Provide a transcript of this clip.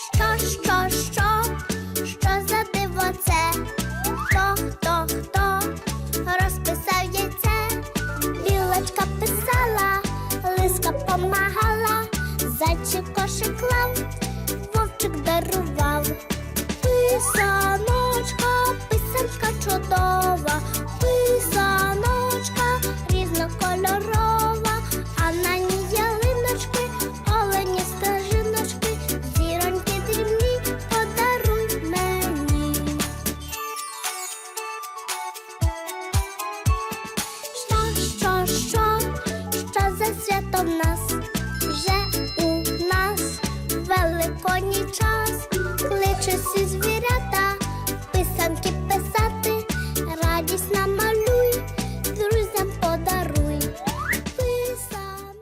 Що, що, що, що за диво це? Хто, хто, хто розписав яйце? Білочка писала, лиска помагала, зайчик кошик клав, вовчик дарував. Писаночка, писанка чудова, свято нас? Вже у нас великодній час, кличе всі звірята,